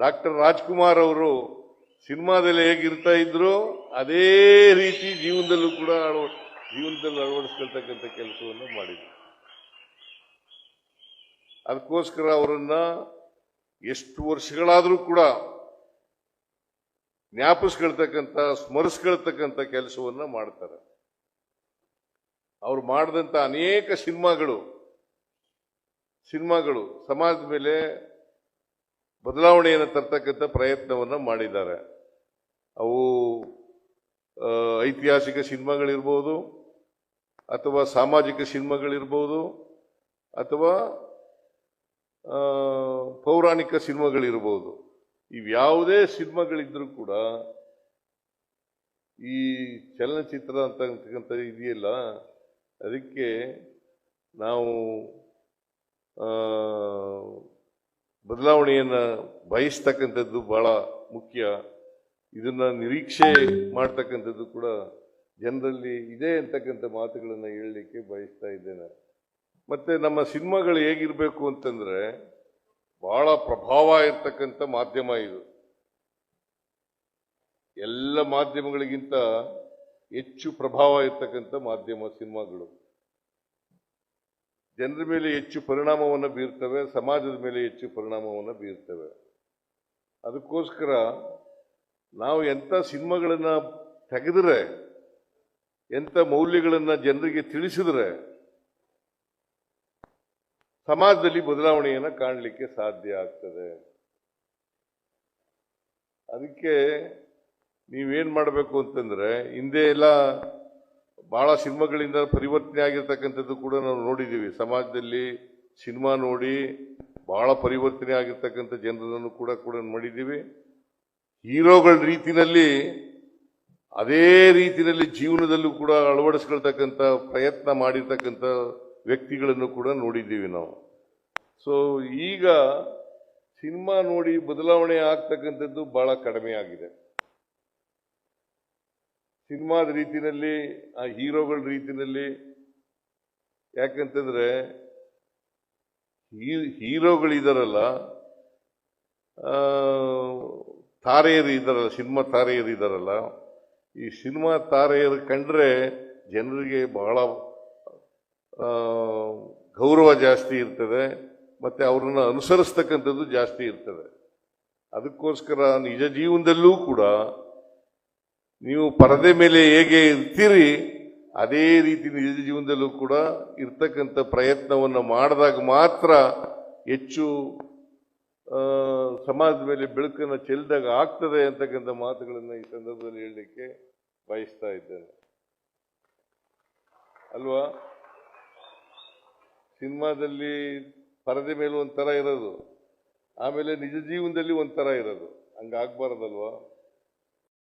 Doctor Rajkumar ಅವರು ಸಿನಿಮಾದಲ್ಲಿ ಹೇಗಿರ್ತಾ ಇದ್ರು, ಅದೇ ರೀತಿ ಜೀವನದಲ್ಲೂ ಕೂಡ ಅಳವ ಜೀವನದಲ್ಲಿ ಅಳವಡಿಸ್ಕೊಳ್ತಕ್ಕಂಥ ಕೆಲಸವನ್ನು ಮಾಡಿದ್ರು. ಅದಕ್ಕೋಸ್ಕರ ಅವರನ್ನ ಎಷ್ಟು ವರ್ಷಗಳಾದರೂ ಕೂಡ ಜ್ಞಾಪಿಸ್ಕೊಳ್ತಕ್ಕಂಥ, ಸ್ಮರಿಸ್ಕೊಳ್ತಕ್ಕಂಥ ಕೆಲಸವನ್ನ ಮಾಡ್ತಾರೆ. ಅವ್ರು ಮಾಡಿದಂಥ ಅನೇಕ ಸಿನಿಮಾಗಳು ಸಿನಿಮಾಗಳು ಸಮಾಜದ ಮೇಲೆ ಬದಲಾವಣೆಯನ್ನು ತರ್ತಕ್ಕಂಥ ಪ್ರಯತ್ನವನ್ನು ಮಾಡಿದ್ದಾರೆ. ಅವು ಐತಿಹಾಸಿಕ ಸಿನಿಮಾಗಳಿರ್ಬೋದು, ಅಥವಾ ಸಾಮಾಜಿಕ ಸಿನಿಮಾಗಳಿರ್ಬೋದು, ಅಥವಾ ಪೌರಾಣಿಕ ಸಿನಿಮಾಗಳಿರ್ಬೋದು. ಇವ್ಯಾವುದೇ ಸಿನಿಮಾಗಳಿದ್ರೂ ಕೂಡ ಈ ಚಲನಚಿತ್ರ ಅಂತಕ್ಕಂಥ ಇದೆಯಲ್ಲ, ಅದಕ್ಕೆ ನಾವು ಬದಲಾವಣೆಯನ್ನ ಬಯಸ್ತಕ್ಕಂಥದ್ದು ಬಹಳ ಮುಖ್ಯ. ಇದನ್ನ ನಿರೀಕ್ಷೆ ಮಾಡ್ತಕ್ಕಂಥದ್ದು ಕೂಡ ಜನರಲ್ಲಿ ಇದೆ ಅಂತಕ್ಕಂಥ ಮಾತುಗಳನ್ನು ಹೇಳಲಿಕ್ಕೆ ಬಯಸ್ತಾ ಇದ್ದೇನೆ. ಮತ್ತೆ ನಮ್ಮ ಸಿನಿಮಾಗಳು ಹೇಗಿರಬೇಕು ಅಂತಂದ್ರೆ ಬಹಳ ಪ್ರಭಾವ ಇರ್ತಕ್ಕಂಥ ಮಾಧ್ಯಮ ಇದು. ಎಲ್ಲ ಮಾಧ್ಯಮಗಳಿಗಿಂತ ಹೆಚ್ಚು ಪ್ರಭಾವ ಇರ್ತಕ್ಕಂಥ ಮಾಧ್ಯಮ ಸಿನಿಮಾಗಳು. ಜನರ ಮೇಲೆ ಹೆಚ್ಚು ಪರಿಣಾಮವನ್ನು ಬೀರ್ತವೆ, ಸಮಾಜದ ಮೇಲೆ ಹೆಚ್ಚು ಪರಿಣಾಮವನ್ನು ಬೀರ್ತವೆ. ಅದಕ್ಕೋಸ್ಕರ ನಾವು ಎಂಥ ಸಿನಿಮಾಗಳನ್ನು ತೆಗೆದರೆ, ಎಂಥ ಮೌಲ್ಯಗಳನ್ನು ಜನರಿಗೆ ತಿಳಿಸಿದರೆ, ಸಮಾಜದಲ್ಲಿ ಬದಲಾವಣೆಯನ್ನು ಕಾಣಲಿಕ್ಕೆ ಸಾಧ್ಯ ಆಗ್ತದೆ. ಅದಕ್ಕೆ ನೀವೇನು ಮಾಡಬೇಕು ಅಂತಂದರೆ, ಹಿಂದೆ ಎಲ್ಲ ಬಹಳ ಸಿನಿಮಾಗಳಿಂದ ಪರಿವರ್ತನೆ ಆಗಿರ್ತಕ್ಕಂಥದ್ದು ಕೂಡ ನಾವು ನೋಡಿದ್ದೀವಿ. ಸಮಾಜದಲ್ಲಿ ಸಿನಿಮಾ ನೋಡಿ ಬಹಳ ಪರಿವರ್ತನೆ ಆಗಿರ್ತಕ್ಕಂಥ ಜನರನ್ನು ಕೂಡ ಕೂಡ ಮಾಡಿದ್ದೀವಿ. ಹೀರೋಗಳ ರೀತಿಯಲ್ಲಿ ಅದೇ ರೀತಿಯಲ್ಲಿ ಜೀವನದಲ್ಲೂ ಕೂಡ ಅಳವಡಿಸ್ಕೊಳ್ತಕ್ಕಂಥ ಪ್ರಯತ್ನ ಮಾಡಿರ್ತಕ್ಕಂಥ ವ್ಯಕ್ತಿಗಳನ್ನು ಕೂಡ ನೋಡಿದ್ದೀವಿ ನಾವು. ಸೊ ಈಗ ಸಿನಿಮಾ ನೋಡಿ ಬದಲಾವಣೆ ಆಗ್ತಕ್ಕಂಥದ್ದು ಬಹಳ ಕಡಿಮೆ ಆಗಿದೆ. ಸಿನಿಮಾದ ರೀತಿಯಲ್ಲಿ ಆ ಹೀರೋಗಳ ರೀತಿಯಲ್ಲಿ ಯಾಕಂತಂದ್ರೆ ಹೀರೋಗಳಿದಾರಲ್ಲ ತಾರೆಯರು ಇದ್ದಾರಲ್ಲ ಸಿನಿಮಾ ತಾರೆಯರು ಇದ್ದಾರಲ್ಲ ಈ ಸಿನಿಮಾ ತಾರೆಯರು ಕಂಡ್ರೆ ಜನರಿಗೆ ಬಹಳ ಗೌರವ ಜಾಸ್ತಿ ಇರ್ತದೆ, ಮತ್ತೆ ಅವ್ರನ್ನ ಅನುಸರಿಸ್ತಕ್ಕಂಥದ್ದು ಜಾಸ್ತಿ ಇರ್ತದೆ. ಅದಕ್ಕೋಸ್ಕರ ನಿಜ ಜೀವನದಲ್ಲೂ ಕೂಡ ನೀವು ಪರದೆ ಮೇಲೆ ಹೇಗೆ ಇರ್ತೀರಿ, ಅದೇ ರೀತಿ ನಿಜ ಜೀವನದಲ್ಲೂ ಕೂಡ ಇರ್ತಕ್ಕಂಥ ಪ್ರಯತ್ನವನ್ನು ಮಾಡಿದಾಗ ಮಾತ್ರ ಹೆಚ್ಚು ಸಮಾಜದ ಮೇಲೆ ಬೆಳಕನ್ನು ಚೆಲ್ಲಿದಾಗ ಆಗ್ತದೆ ಅಂತಕ್ಕಂಥ ಮಾತುಗಳನ್ನು ಈ ಸಂದರ್ಭದಲ್ಲಿ ಹೇಳಲಿಕ್ಕೆ ಬಯಸ್ತಾ ಇದ್ದೇನೆ. ಅಲ್ವಾ? ಸಿನಿಮಾದಲ್ಲಿ ಪರದೆ ಮೇಲೆ ಒಂಥರ ಇರೋದು. ಆಮೇಲೆ ನಿಜ ಜೀವನದಲ್ಲಿ ಒಂಥರ ಇರೋದು. ಹಂಗಾಗ್ಬಾರ್ದಲ್ವಾ?